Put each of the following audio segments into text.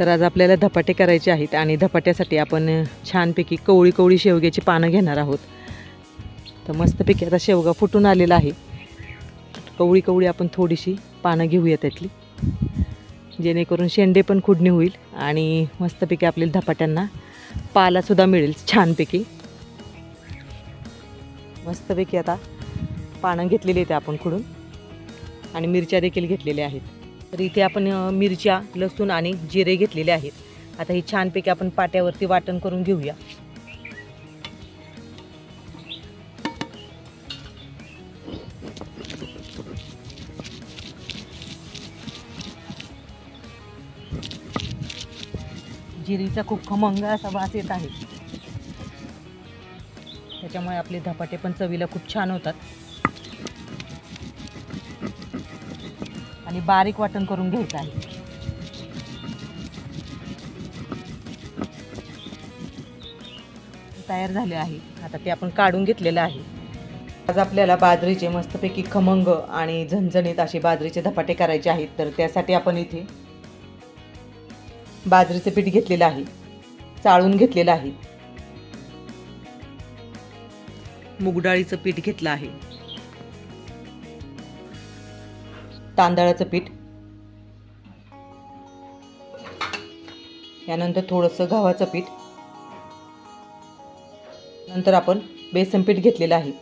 तर आज आपल्याला धपाटे करायचे आहेत आणि धपाट्यासाठी आपण छानपैकी कवळी कवळी शेवग्याची पानं घेणार आहोत. तर मस्तपैकी आता शेवगा फुटून आलेला आहे. कवळी कवळी आपण थोडीशी पानं घेऊया त्यातली. जेणेकरून शेंडे पण खुडणी होईल आणि मस्तपैकी आपल्याला धपाट्यांना पालासुद्धा मिळेल छानपैकी. मस्तपैकी आता पानं घेतलेली आहेत आपण खुडून आणि मिरच्या देखील घेतलेल्या आहेत. तर इथे आपण मिरच्या लसूण आणि जिरे घेतलेले आहेत. आता ही छानपैकी आपण पाट्यावरती वाटण करून घेऊया. जिरीचा खूप खमंग असा वास येत आहे. त्याच्यामुळे आपले धपाटे पण चवीला खूप छान होतात. आणि बारीक वाटण करून घ्यायचं आहे. तयार झाले आहे. आता ते आपण काढून घेतलेलं आहे. आज आपल्याला बाजरीचे मस्तपैकी खमंग आणि झणझणीत असे बाजरीचे धपाटे करायचे आहेत तर त्यासाठी आपण इथे बाजरीचं पीठ घेतलेलं आहे. चाळून घेतलेलं आहे. मुगडाळीचं पीठ घेतलं आहे. तांदळाचं पीठ. यानंतर थोडंसं गव्हाचं पीठ. नंतर आपण बेसन पीठ घेतलेलं आहे.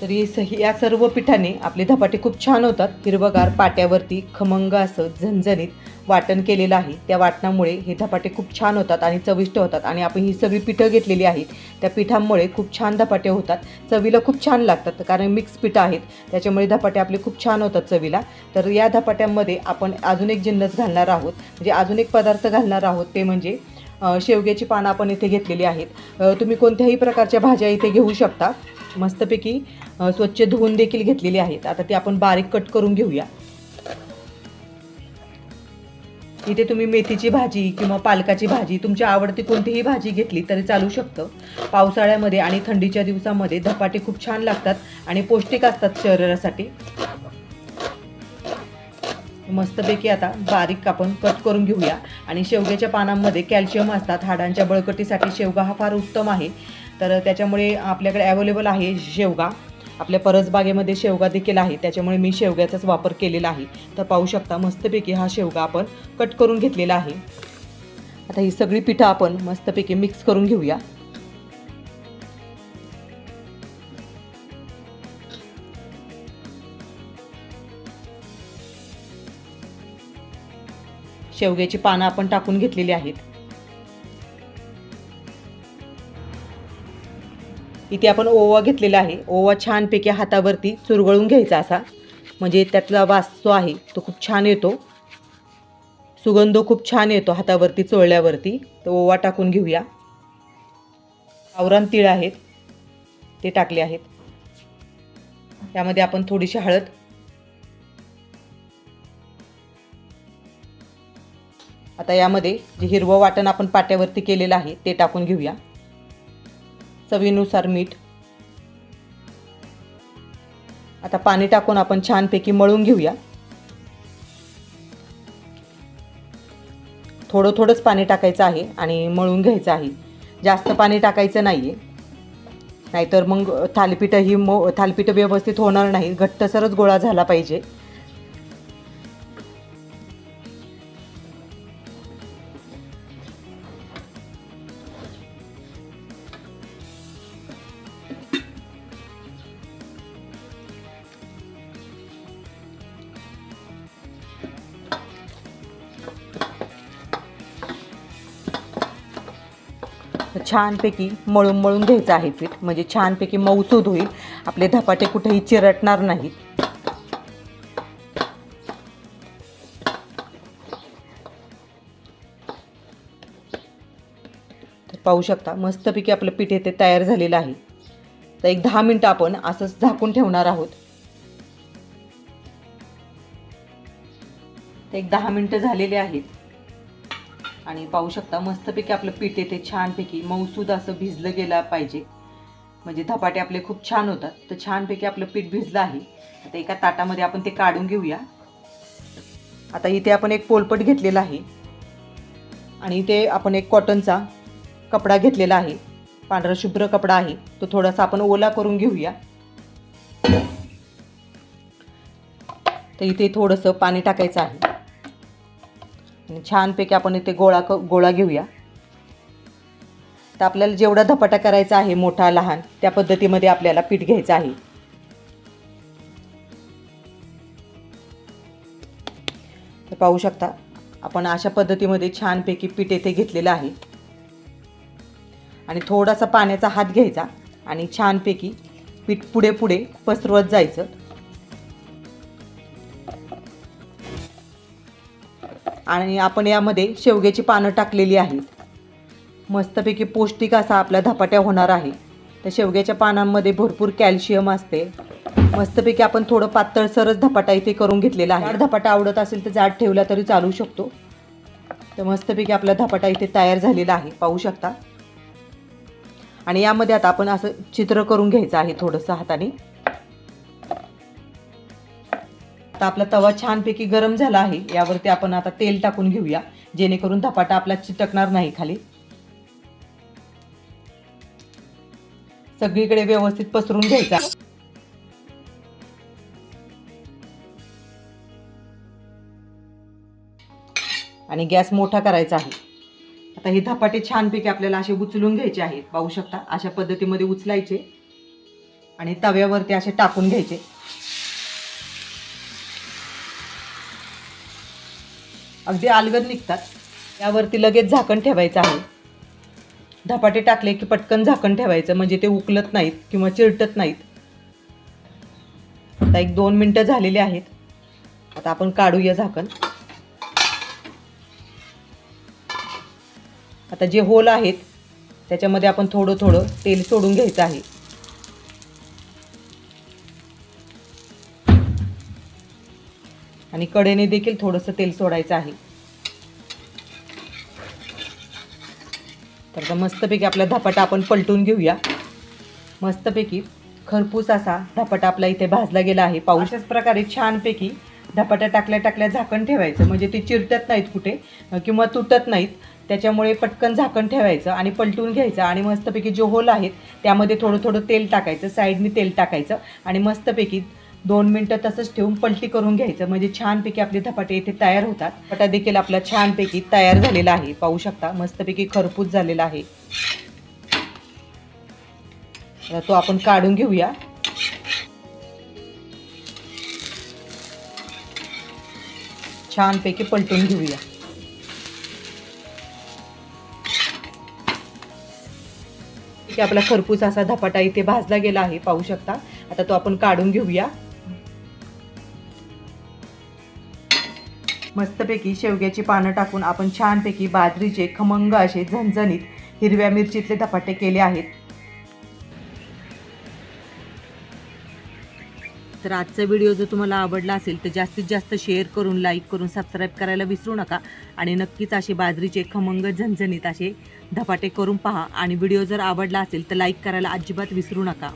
तरी स या सर्व पिठाने आपले धपाटे खूप छान होतात. हिरवगार पाट्यावरती खमंग असं झणझणीत वाटण केलेलं आहे. त्या वाटणामुळे हे धपाटे खूप छान होतात आणि चविष्ट होतात आणि आपण ही सगळी पिठं घेतलेली आहेत. त्या पिठांमुळे खूप छान धपाटे होतात. चवीला खूप छान लागतात कारण मिक्स पिठं आहेत. त्याच्यामुळे धपाटे आपले खूप छान होतात चवीला. तर या धपाट्यांमध्ये आपण अजून एक जिन्नस घालणार आहोत. म्हणजे अजून एक पदार्थ घालणार आहोत. ते म्हणजे शेवग्याची पानं आपण इथे घेतलेली आहेत. तुम्ही कोणत्याही प्रकारच्या भाज्या इथे घेऊ शकता. मस्तपैकी स्वच्छ धुवून देखील घेतलेली आहेत. आता ती आपण बारीक कट करून घेऊया. इथे तुम्ही मेथीची भाजी किंवा पालकाची भाजी तुमची आवडती कोणतीही भाजी घेतली तरी चालू शकतं. पावसाळ्यामध्ये आणि थंडीच्या दिवसामध्ये धपाटे खूप छान लागतात आणि पौष्टिक असतात शरीरासाठी. मस्तपैकी आता बारीक आपण कट करून घेऊया. आणि शेवग्याच्या पानांमध्ये कॅल्शियम असतात. हाडांच्या बळकटीसाठी शेवगा हा फार उत्तम आहे. तर त्याच्यामुळे आपल्याकडे अवेलेबल आहे शेवगा. आपल्या परसबागेमध्ये शेवगा देखील आहे. त्याच्यामुळे मी शेवग्याचाच वापर केलेला आहे. तर पाहू शकता मस्तपैकी हा शेवगा आपण कट करून घेतलेला आहे. आता ही सगळी पिठं आपण मस्तपैकी मिक्स करून घेऊया. शेवग्याची पानं आपण टाकून घेतलेली आहेत. इथे आपण ओवा घेतलेला आहे. ओवा छानपैकी हातावरती चुरगळून घ्यायचा असा. म्हणजे त्यातला वास जो आहे तो खूप छान येतो. सुगंध खूप छान येतो हातावरती चोळल्यावरती. तर ओवा टाकून घेऊया. आवरण तीळ आहेत. ते टाकले आहेत. त्यामध्ये आपण थोडीशी हळद. आता यामध्ये जे हिरवं वाटण आपण पाट्यावरती केलेलं आहे ते टाकून घेऊया. चवीनुसार मीठ. आता पाणी टाकून आपण छानपैकी मळून घेऊया. थोडं थोडंच पाणी टाकायचं आहे आणि मळून घ्यायचं आहे. जास्त पाणी टाकायचं नाही आहे नाहीतर मग थालीपीठं ही मो थालीपीठं व्यवस्थित होणार नाही. घट्टसरच गोळा झाला पाहिजे. छानपैकी मळून मळून घ्यायचं आहे पीठ. म्हणजे छानपैकी मऊसूद होईल. आपले धपाटे कुठेही चिरटणार नाहीत. तर पाहू शकता मस्तपैकी आपलं पीठ येथे तयार झालेलं आहे. तर एक दहा मिनटं आपण असंच झाकून ठेवणार आहोत. एक दहा मिनटं झालेले आहेत. आणि पाहू शकता मस्तपैकी आपलं पीठ येते छानपैकी. मऊसूद असं भिजलं गेलं पाहिजे. म्हणजे धपाटे आपले खूप छान होतात तर छानपैकी आपलं पीठ भिजलं आहे. आता एका ताटामध्ये आपण ते काढून घेऊया. आता इथे आपण एक पोलपट घेतलेला आहे. आणि इथे आपण एक कॉटनचा कपडा घेतलेला आहे. पांढरा शुभ्र कपडा आहे. तो थोडासा आपण ओला करून घेऊया. तर इथे थोडंसं पाणी टाकायचं आहे. छानपैकी आपण इथे गोळा क गोळा घेऊया. तर आपल्याला जेवढा धपाटा करायचा आहे मोठा लहान त्या पद्धतीमध्ये आपल्याला पीठ घ्यायचं आहे. तर पाहू शकता आपण अशा पद्धतीमध्ये छानपैकी पीठ येथे घेतलेलं आहे. आणि थोडासा पाण्याचा हात घ्यायचा आणि छानपैकी पीठ पुढे पुढे पसरवत जायचं. आणि आपण यामध्ये शेवग्याची पानं टाकलेली आहेत मस्तपैकी पौष्टिक असा आपला धपाट्या होणार आहे. तर शेवग्याच्या पानांमध्ये भरपूर कॅल्शियम असते. मस्तपैकी आपण थोडं पातळसरच धपाटा इथे करून घेतलेला आहे. धपाटा आवडत असेल तर जाड ठेवला तरी चालू शकतो. तर मस्तपैकी आपला धपाटा इथे तयार झालेला आहे. पाहू शकता. आणि यामध्ये आता आपण असं चित्र करून घ्यायचं आहे थोडंसं हाताने. आता आपला तवा छानपैकी गरम झाला आहे. यावरती आपण आता तेल टाकून घेऊया. जेणेकरून धपाटा आपला चिटकणार नाही खाली. सगळीकडे व्यवस्थित पसरून घ्यायचा. आणि गॅस मोठा करायचा आहे. आता हे धपाटे छानपैकी आपल्याला असे उचलून घ्यायचे आहेत. पाहू शकता अशा पद्धतीमध्ये उचलायचे आणि तव्यावरती असे टाकून घ्यायचे. अगदी अलगद निघतात. यावरती लगेच झाकण ठेवायचं आहे. धपाटे टाकले की पटकन झाकण ठेवायचं म्हणजे ते उकलत नाहीत किंवा चिरटत नाहीत. आता एक दोन मिनटं झालेली आहेत. आता आपण काढूया झाकण. आता जे होल आहेत त्याच्यामध्ये आपण थोडं थोडं तेल सोडून घ्यायचं आहे. आणि कडेने देखील थोडंसं तेल सोडायचं आहे. तर आता मस्तपैकी आपला धपाटा आपण पलटून घेऊया. मस्तपैकी खरपूस असा धपाटा आपला इथे भाजला गेला आहे. पाहू प्रकारे छानपैकी धपाटा टाकल्या टाकल्या झाकण ठेवायचं. म्हणजे ते चिरटत नाहीत कुठे किंवा तुटत नाहीत. त्याच्यामुळे पटकन झाकण ठेवायचं आणि पलटून घ्यायचं. आणि मस्तपैकी जे होल आहेत त्यामध्ये थोडं थोडं तेल टाकायचं. साईडनी तेल टाकायचं. आणि मस्तपैकी दोन मिनटं तसंच ठेवून पलटी करून घ्यायचं. म्हणजे छानपैकी आपले धपाटे इथे तयार होतात. पटा देखील आपला छानपैकी तयार झालेला आहे. पाहू शकता मस्तपैकी खरपूस झालेला आहे. तो आपण काढून घेऊया. छानपैकी पलटून घेऊया. आपला खरपूस असा धपाटा इथे भाजला गेला आहे. पाहू शकता. आता तो आपण काढून घेऊया. मस्तपैकी शेवग्याची पानं टाकून आपण छानपैकी बाजरीचे खमंग असे झणझणीत हिरव्या मिरचीतले धपाटे केले आहेत. तर आजचा व्हिडिओ जर तुम्हाला आवडला असेल तर जास्तीत जास्त शेअर करून लाईक करून सबस्क्राईब करायला विसरू नका आणि नक्कीच असे बाजरीचे खमंग झणझणीत असे धपाटे करून पहा. आणि व्हिडिओ जर आवडला असेल तर लाईक करायला अजिबात विसरू नका.